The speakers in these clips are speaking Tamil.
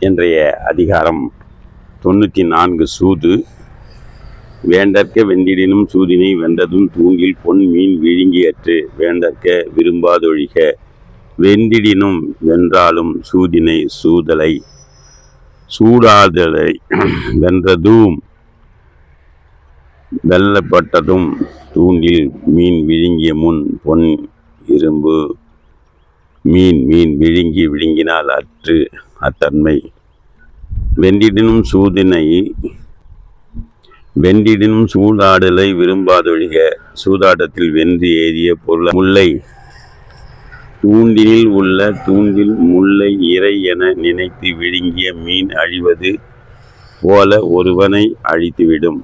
இன்றைய அதிகாரம் தொண்ணூற்றி நான்கு சூது. வேண்டற்க வெண்டிடினும் சூதினை வென்றதும் தூண்டில் பொன் மீன் விழுங்கியற்று வேண்டற்க விரும்பாதொழிக. வெண்டிடினும் வென்றாலும் சூதினை சூதலை சூடாதலை வென்றதும் வெல்லப்பட்டதும் தூண்டில் மீன் விழுங்கிய முன் பொன் இரும்பு மீன் மீன் விழுங்கி விழுங்கினால் அற்று அத்தன்மை. வெண்டிடினும் சூதினை வெண்டிடினும் சூதாடலை விரும்பாதொழிக சூதாட்டத்தில் வென்று ஏறிய பொருள் முல்லை. தூண்டிலில் உள்ள தூண்டில் முல்லை இறை என நினைத்து விழுங்கிய மீன் அழிவது போல ஒருவனை அழித்துவிடும்.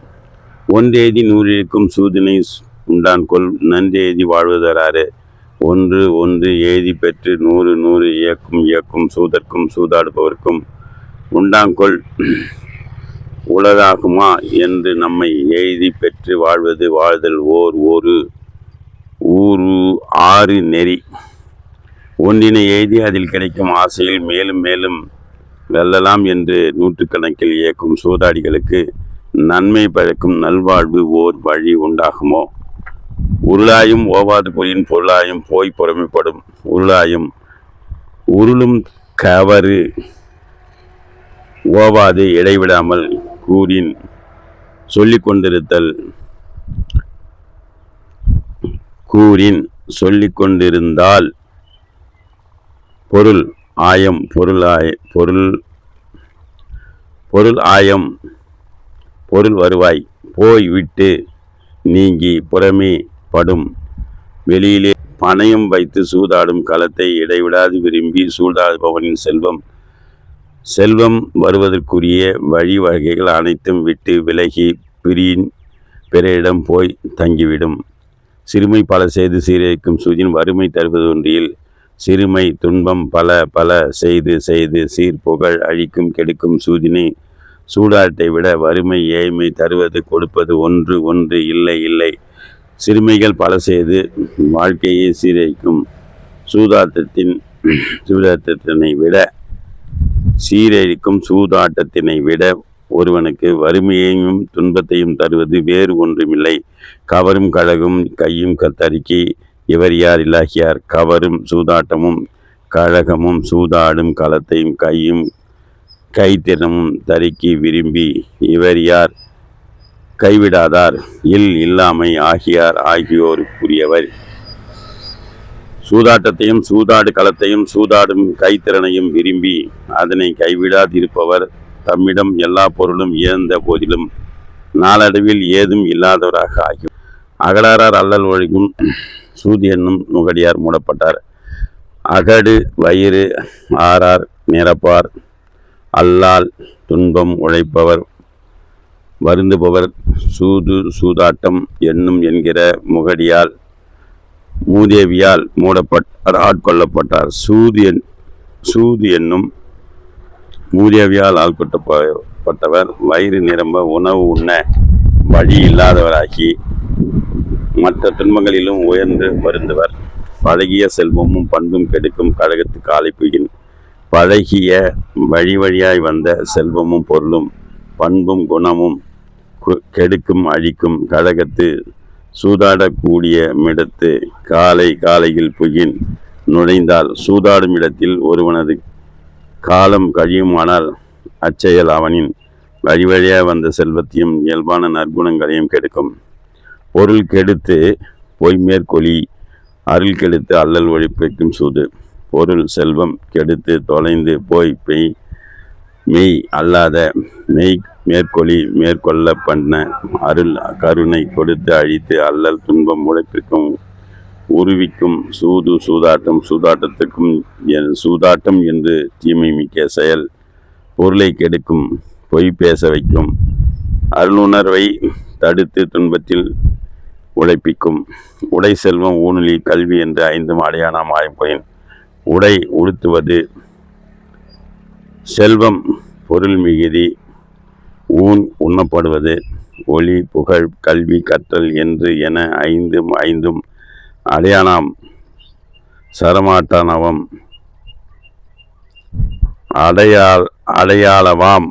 ஒன்றேதி நூறிருக்கும் சூதினை உண்டான் கொள் நன்றேதி வாழ்வதராறு. ஒன்று ஒன்று எழுதி பெற்று நூறு நூறு இயக்கும் இயக்கும் சூதற்கும் சூதாடுபவர்க்கும் உண்டாங்கொள் உலகாகுமா என்று நம்மை எழுதி பெற்று வாழ்வது வாழ்தல் ஓர் ஒரு ஊரு ஆறு நெறி. ஒன்றினை எழுதி அதில் கிடைக்கும் ஆசையில் மேலும் மேலும் வெல்லலாம் என்று நூற்றுக்கணக்கில் இயக்கும் சூதாடிகளுக்கு நன்மை பயக்கும் நல்வாழ்வு ஓர் வழி உண்டாகுமோ? உருளாயும் ஓவாது பொறியின் பொருளாயும் போய் புறமைப்படும் உருளாயும். உருளும் கவறு ஓவாது இடைவிடாமல் கூறின் சொல்லிக் கொண்டிருத்தல். கூறின் சொல்லிக் கொண்டிருந்தால் பொருள் ஆயம் பொருள் ஆய பொருள் பொருள் ஆயம் பொருள் வருவாய். போய் விட்டு நீங்கி புறமே படும். வெளியிலே பணையும் வைத்து சூதாடும் களத்தை இடைவிடாது விரும்பி சூதாடுபவனின் செல்வம். செல்வம் வருவதற்குரிய வழிவகைகள் அனைத்தும் விட்டு விலகி பிரியின் பிறரிடம் போய் தங்கிவிடும். சிறுமை பல செய்து சீரழிக்கும் சூதின் வறுமை தருவது ஒன்றில் சிறுமை துன்பம் பல பல செய்து செய்து சீர் புகழ் அழிக்கும் கெடுக்கும் சூதினை சூடாட்டை விட வறுமை ஏழ்மை தருவது கொடுப்பது ஒன்று ஒன்று இல்லை இல்லை. சிறுமைகள் பல செய்து வாழ்க்கையை சீரழிக்கும் சூதாட்டத்தின் சூதாட்டத்தினை விட சீரழிக்கும் சூதாட்டத்தினை விட ஒருவனுக்கு வறுமையையும் துன்பத்தையும் தருவது வேறு ஒன்றுமில்லை. கவரும் கழகும் கையும் கத்தரிக்கி இவர் யார் இல்லாகியார் கவரும் சூதாட்டமும் கழகமும் சூதாடும் களத்தையும் கையும் கைத்திறமும் தருக்கி விரும்பி இவர் யார்? கைவிடாதார். இல் இல்லாமை ஆகியார் ஆகியோருக்குரியவர். சூதாட்டத்தையும் சூதாடு களத்தையும் சூதாடும் கைத்திறனையும் விரும்பி அதனை கைவிடாதிருப்பவர் தம்மிடம் எல்லா பொருளும் இயந்த போதிலும் நாளடைவில் ஏதும் இல்லாதவராக ஆகி அகலாரார் அல்லல் ஒழிக்கும் சூதி என்னும் நுகடியார் மூடப்பட்டார். அகடு வயிறு ஆறார் நிரப்பார். அல்லால் துன்பம் உழைப்பவர் வருந்துபவர் சூது சூதாட்டம் என்னும் என்கிற முகடியால் மூதேவியால் மூடப்பட்டார் ஆட்கொள்ளப்பட்டார். சூது என் சூது என்னும் மூதேவியால் ஆட்கொட்டப்பட்டவர் வயிறு நிரம்ப உணவு உண்ண வழி இல்லாதவராகி மற்ற துன்பங்களிலும் உயர்ந்து வருந்தவர். பழகிய செல்வமும் பண்பும் கெடுக்கும் கழகத்து ஆலைப்புகின் பழகிய வழி வழியாய் வந்த செல்வமும் பொருளும் பண்பும் குணமும் கெடுக்கும் அழிக்கும் கழகத்து சூதாடக்கூடிய மிடத்து காலை காலையில் புகின் நுழைந்தால் சூதாடும் இடத்தில் ஒருவனது காலம் கழியுமானால் அச்செயல் அவனின் வழி வழியாக வந்த செல்வத்தையும் இயல்பான நற்குணங்களையும் கெடுக்கும். பொருள் கெடுத்து பொய் மேற்கொலி அருள் கெடுத்து அல்லல் ஒழிப்பிக்கும் சூது. பொருள் செல்வம் கெடுத்து தொலைந்து போய் பெய் மெய் அல்லாத மெய் மேற்கொளி மேற்கொள்ள பண்ண அருள் கருணை கொடுத்து அழித்து அல்லல் துன்பம் உழைப்பிற்கும் உருவிக்கும் சூது சூதாட்டம் சூதாட்டத்துக்கும் சூதாட்டம் என்று தீமை மிக்க செயல் பொருளை கெடுக்கும் பொய் பேச வைக்கும் அருளுணர்வை தடுத்து துன்பத்தில் உழைப்பிக்கும் உடை செல்வம் ஊனலி கல்வி என்று ஐந்தும் அடையாள மாயப்பொயின் உடை உடுத்துவது செல்வம் பொருள் மிகுதி ஊன் உண்ணப்படுவது ஒளி புகழ் கல்வி கற்றல் என்று என ஐந்தும் ஐந்தும் அடையாளம். சரமாட்டானவம் அடையாள் அடையாளவாம்.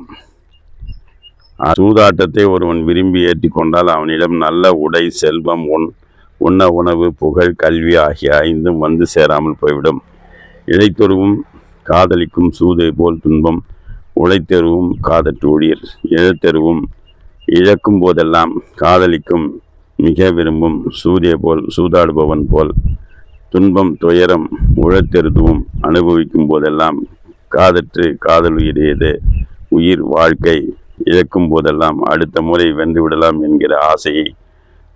சூதாட்டத்தை ஒருவன் விரும்பி ஏற்றிக்கொண்டால் அவனிடம் நல்ல உடை செல்வம் உண் உண்ண உணவு புகழ் கல்வி ஆகிய ஐந்தும் வந்து சேராமல் போய்விடும். இழைத்தொருவும் காதலிக்கும் சூதை போல் துன்பம் உழைத்தெருவும் காதற்று ஊழியர் இழத்தெருவும் இழக்கும் போதெல்லாம் காதலிக்கும் மிக விரும்பும் சூரிய போல் சூதாடுபவன் போல் துன்பம் துயரம் உழத்தெருதுவும் அனுபவிக்கும் போதெல்லாம் காதற்று காதல் உயிரியது உயிர் வாழ்க்கை இழக்கும் போதெல்லாம் அடுத்த முறை வென்றுவிடலாம் என்கிற ஆசையை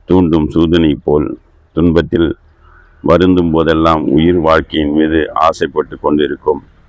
தூண்டும் சூதனை போல் துன்பத்தில் வருந்தும் போதெல்லாம் உயிர் வாழ்க்கையின் மீது ஆசைப்பட்டு கொண்டிருக்கும்.